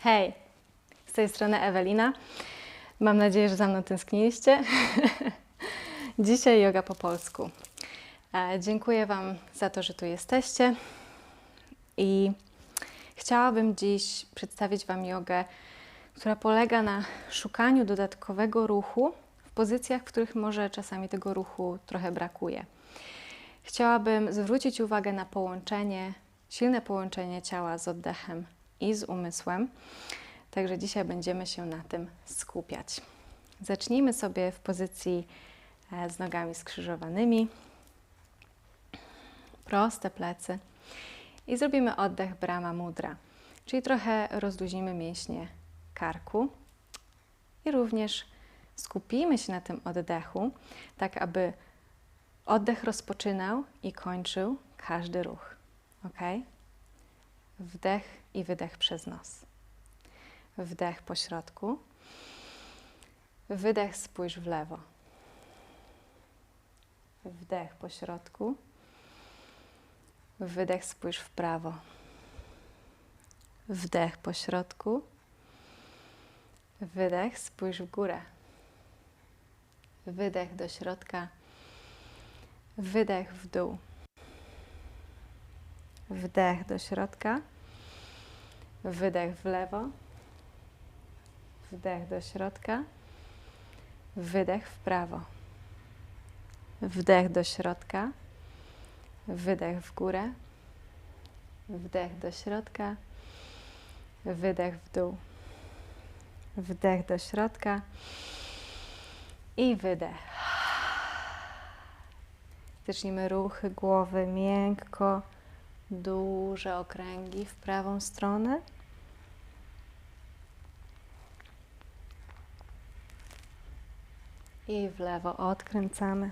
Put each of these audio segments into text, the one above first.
Hej, z tej strony Ewelina. Mam nadzieję, że za mną tęskniliście. Dzisiaj yoga po polsku. E, Dziękuję Wam za to, że tu jesteście. I chciałabym dziś przedstawić Wam jogę, która polega na szukaniu dodatkowego ruchu w pozycjach, w których może czasami tego ruchu trochę brakuje. Chciałabym zwrócić uwagę na połączenie, silne połączenie ciała z oddechem i z umysłem. Także dzisiaj będziemy się na tym skupiać. Zacznijmy sobie w pozycji e, z nogami skrzyżowanymi, proste plecy i zrobimy oddech Brahma Mudra, czyli trochę rozluźnimy mięśnie karku i również skupimy się na tym oddechu, tak aby oddech rozpoczynał i kończył każdy ruch. Ok? Wdech i wydech przez nos. Wdech po środku. Wydech spójrz w lewo. Wdech po środku. Wydech spójrz w prawo. Wdech po środku. Wydech spójrz w górę. Wydech do środka. Wydech w dół. Wdech do środka. Wydech w lewo. Wdech do środka. Wydech w prawo. Wdech do środka. Wydech w górę. Wdech do środka. Wydech w dół. Wdech do środka. I wydech. Zacznijmy ruchy głowy miękko, duże okręgi w prawą stronę. I w lewo odkręcamy.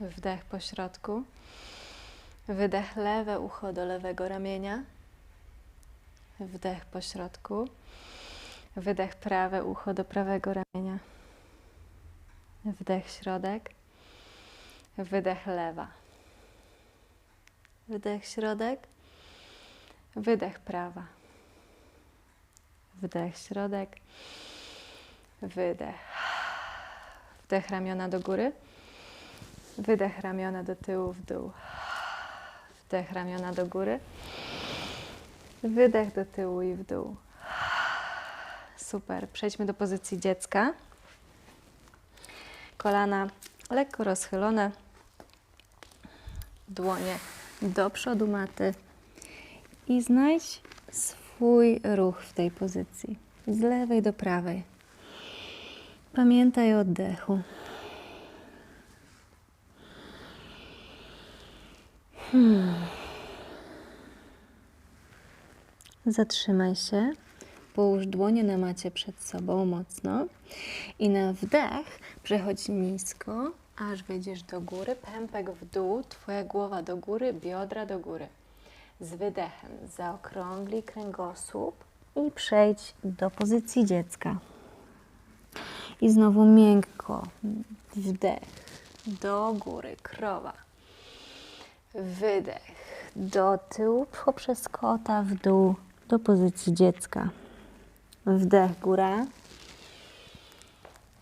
Wdech po środku. Wydech lewe ucho do lewego ramienia. Wdech po środku. Wydech prawe ucho do prawego ramienia. Wdech środek. Wydech lewa. Wdech środek. Wydech prawa. Wdech środek. Wydech. Wdech ramiona do góry. Wydech ramiona do tyłu, w dół. Wdech ramiona do góry. Wydech do tyłu i w dół. Super. Przejdźmy do pozycji dziecka. Kolana lekko rozchylone. Dłonie do przodu maty. I znajdź swój ruch w tej pozycji. Z lewej do prawej. Pamiętaj o oddechu. Hmm. Zatrzymaj się. Połóż dłonie na macie przed sobą mocno i na wdech przechodź nisko, aż wejdziesz do góry, pępek w dół, Twoja głowa do góry, biodra do góry. Z wydechem zaokrąglij kręgosłup i przejdź do pozycji dziecka. I znowu miękko wdech do góry, krowa. Wydech do tyłu poprzez kota w dół do pozycji dziecka. Wdech góra.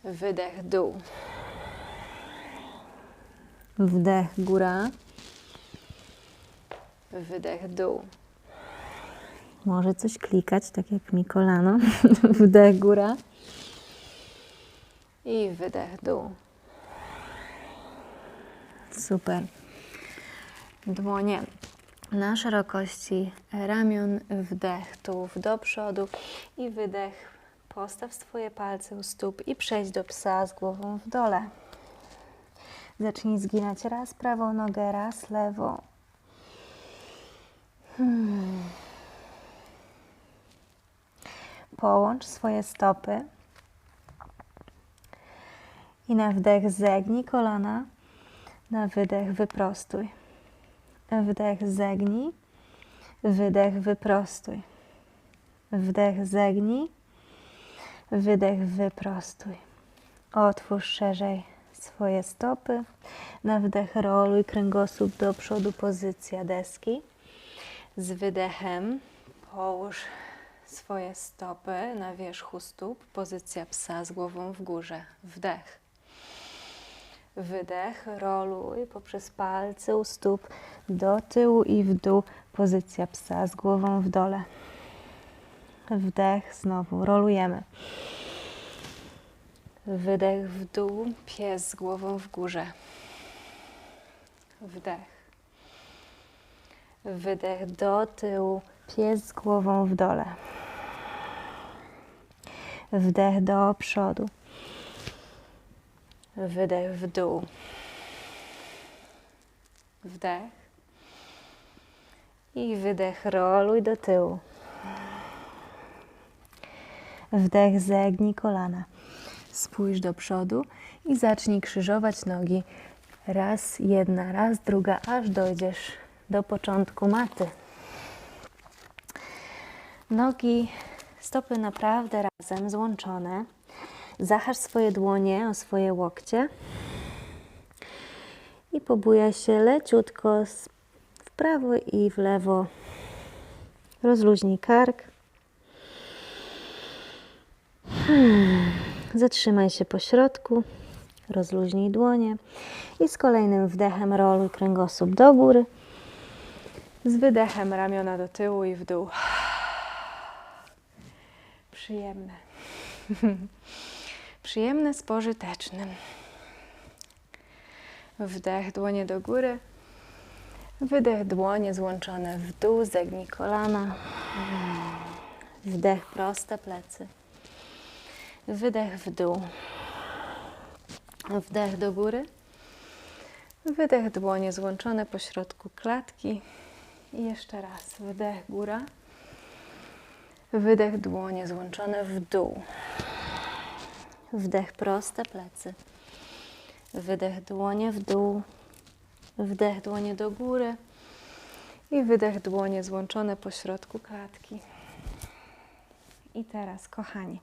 Wydech dół. Wdech góra. Wydech dół. Może coś klikać, tak jak mi kolano. Wdech góra. I wydech dół. Super. Dłonie na szerokości ramion, wdech, tułów do przodu i wydech. Postaw swoje palce u stóp i przejdź do psa z głową w dole. Zacznij zginać raz prawą nogę, raz lewą. Hmm. Połącz swoje stopy i na wdech zegnij kolana, na wydech wyprostuj. Wdech zegnij, wydech wyprostuj. Wdech zegnij, wydech wyprostuj. Otwórz szerzej swoje stopy. Na wdech roluj kręgosłup do przodu, pozycja deski. Z wydechem połóż swoje stopy na wierzchu stóp, pozycja psa z głową w górze. Wdech. Wydech, roluj poprzez palce u stóp do tyłu i w dół, pozycja psa z głową w dole. Wdech, znowu rolujemy. Wydech w dół, pies z głową w górze. Wdech. Wydech do tyłu, pies z głową w dole. Wdech do przodu. Wydech w dół. Wdech. I wydech roluj do tyłu. Wdech zegnij kolana. Spójrz do przodu i zacznij krzyżować nogi. Raz, jedna, raz, druga, aż dojdziesz do początku maty. Nogi, stopy naprawdę razem, złączone. Zahasz swoje dłonie o swoje łokcie i pobujaj się leciutko w prawo i w lewo. Rozluźnij kark. Hmm. Zatrzymaj się po środku, rozluźnij dłonie i z kolejnym wdechem roluj kręgosłup do góry. Z wydechem ramiona do tyłu i w dół. Przyjemne. Przyjemne z pożytecznym. Wdech, dłonie do góry. Wydech, dłonie złączone w dół, zegnij kolana. Wdech, proste plecy. Wydech w dół. Wdech do góry. Wydech, dłonie złączone po środku klatki. I jeszcze raz. Wdech, góra. Wydech, dłonie złączone w dół. Wdech, proste plecy. Wydech, dłonie w dół. Wdech, dłonie do góry. I wydech, dłonie złączone po środku klatki. I teraz, kochani,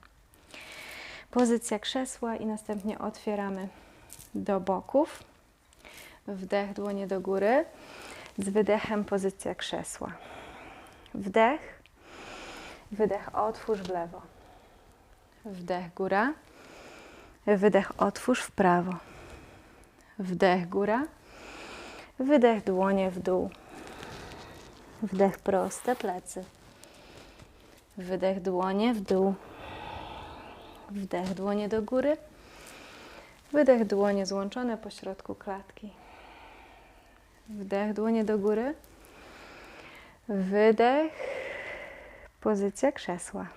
pozycja krzesła i następnie otwieramy do boków. Wdech, dłonie do góry. Z wydechem pozycja krzesła. Wdech. Wydech, otwórz w lewo. Wdech, góra. Wydech, otwórz w prawo. Wdech, góra. Wydech, dłonie w dół. Wdech, proste plecy. Wydech, dłonie w dół. Wdech, dłonie do góry. Wydech, dłonie złączone po środku klatki. Wdech, dłonie do góry. Wydech, pozycja krzesła.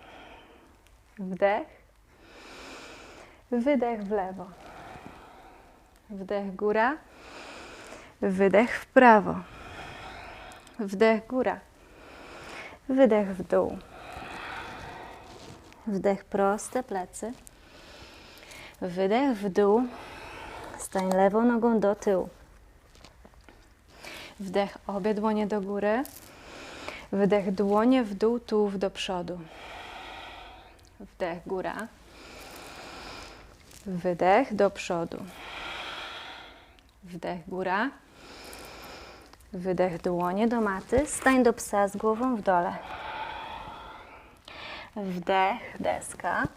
Wdech. Wydech w lewo. Wdech góra. Wydech w prawo. Wdech góra. Wydech w dół. Wdech proste plecy. Wydech w dół. Stań lewą nogą do tyłu. Wdech obie dłonie do góry. Wydech dłonie w dół, tułów do przodu. Wdech góra. Wydech do przodu. Wdech góra. Wydech dłonie do maty. Stań do psa z głową w dole. Wdech deska.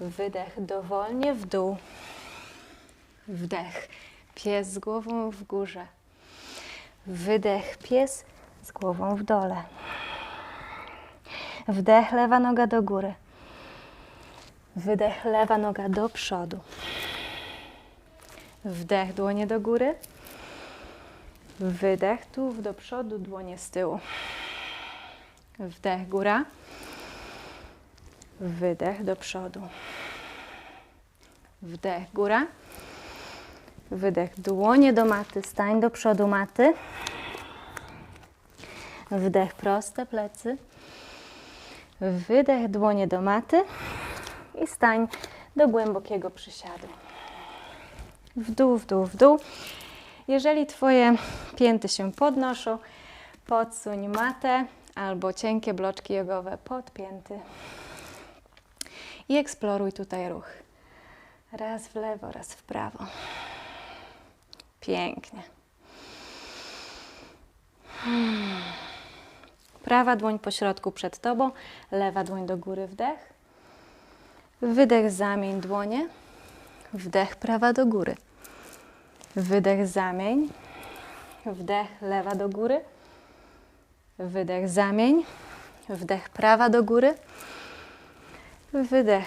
Wydech dowolnie w dół. Wdech pies z głową w górze. Wydech pies z głową w dole. Wdech lewa noga do góry. Wydech lewa noga do przodu. Wdech dłonie do góry. Wydech tułów do przodu, dłonie z tyłu. Wdech góra. Wydech do przodu. Wdech góra. Wydech dłonie do maty, stań do przodu maty. Wdech proste plecy. Wydech dłonie do maty i stań do głębokiego przysiadu. W dół, w dół, w dół. Jeżeli Twoje pięty się podnoszą, podsuń matę albo cienkie bloczki jogowe pod pięty i eksploruj tutaj ruch. Raz w lewo, raz w prawo. Pięknie. Prawa dłoń po środku przed tobą, lewa dłoń do góry, wdech. Wydech, zamień dłonie. Wdech, prawa do góry. Wydech, zamień. Wdech, lewa do góry. Wydech, zamień. Wdech, prawa do góry. Wydech,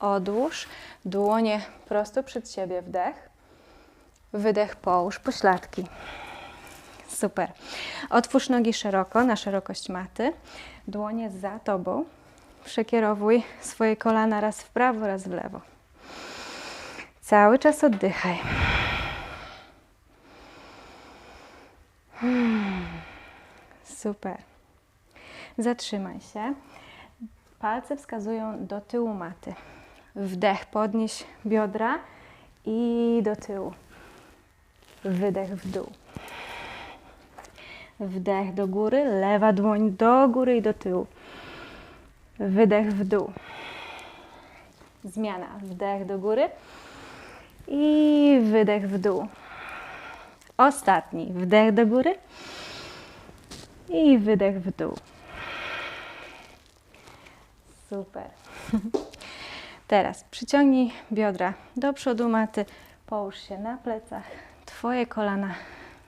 odłóż. Dłonie prosto przed siebie, wdech. Wydech, połóż pośladki. Super. Otwórz nogi szeroko, na szerokość maty. Dłonie za tobą. Przekierowuj swoje kolana raz w prawo, raz w lewo. Cały czas oddychaj. Super. Zatrzymaj się. Palce wskazują do tyłu maty. Wdech, podnieś biodra i do tyłu. Wydech w dół. Wdech do góry, lewa dłoń do góry i do tyłu. Wydech w dół. Zmiana. Wdech do góry i wydech w dół. Ostatni. Wdech do góry i wydech w dół. Super. Teraz przyciągnij biodra do przodu maty, połóż się na plecach, Twoje kolana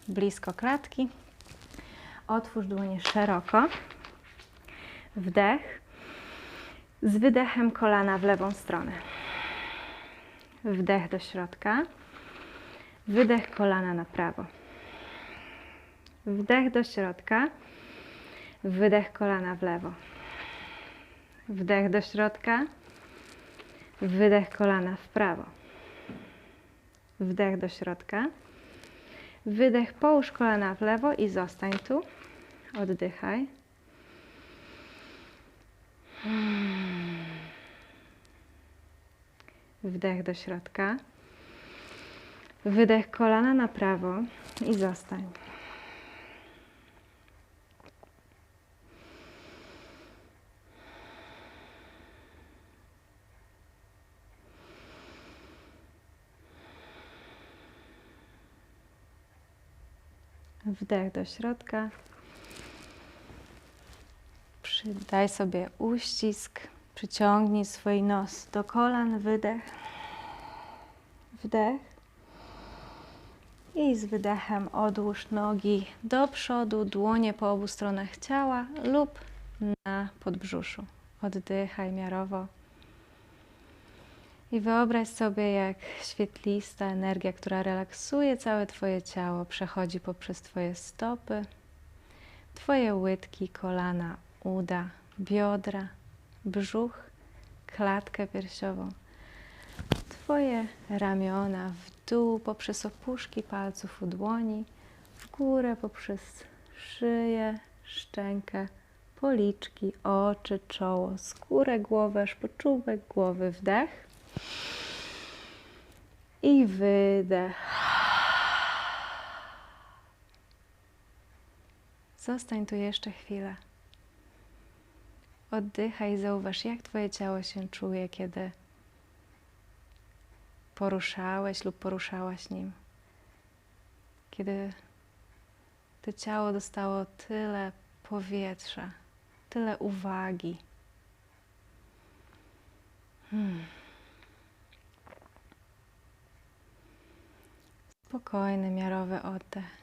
blisko klatki. Otwórz dłonie szeroko. Wdech. Z wydechem kolana w lewą stronę. Wdech do środka. Wydech kolana na prawo. Wdech do środka. Wydech kolana w lewo. Wdech do środka. Wydech kolana w prawo. Wdech do środka. Wydech, połóż kolana w lewo i zostań tu. Oddychaj. Wdech do środka. Wydech kolana na prawo i zostań. Wdech do środka. Daj sobie uścisk. Przyciągnij swój nos do kolan. Wydech. Wdech. I z wydechem odłóż nogi do przodu, dłonie po obu stronach ciała lub na podbrzuszu. Oddychaj miarowo. I wyobraź sobie, jak świetlista energia, która relaksuje całe Twoje ciało, przechodzi poprzez Twoje stopy, Twoje łydki, kolana, uda, biodra, brzuch, klatkę piersiową, Twoje ramiona w dół poprzez opuszki palców u dłoni, w górę poprzez szyję, szczękę, policzki, oczy, czoło, skórę głowy, aż po czubek głowy. Wdech i wydech. Zostań tu jeszcze chwilę. Oddychaj zauważ, jak Twoje ciało się czuje, kiedy poruszałeś lub poruszałaś nim. Kiedy to ciało dostało tyle powietrza, tyle uwagi. Hmm. Spokojny, miarowy oddech.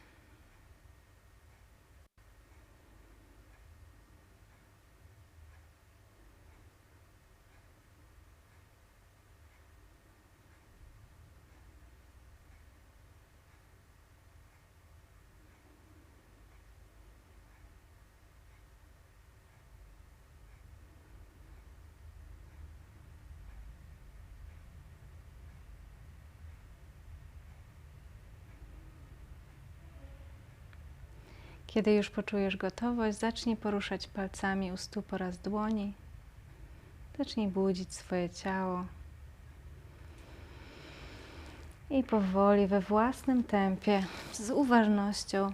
Kiedy już poczujesz gotowość, zacznij poruszać palcami u stóp oraz dłoni. Zacznij budzić swoje ciało. I powoli, we własnym tempie, z uważnością,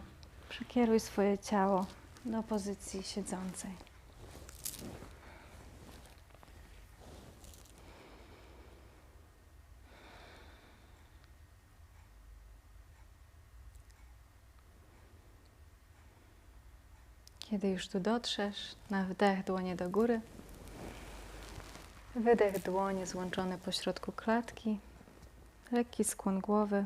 przekieruj swoje ciało do pozycji siedzącej. Kiedy już tu dotrzesz, na wdech dłonie do góry. Wydech dłonie złączone po środku klatki. Lekki skłon głowy.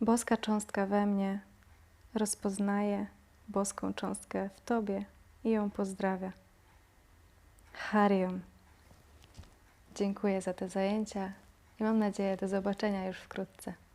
Boska cząstka we mnie rozpoznaje boską cząstkę w Tobie i ją pozdrawia. Hariom. Dziękuję za te zajęcia i mam nadzieję do zobaczenia już wkrótce.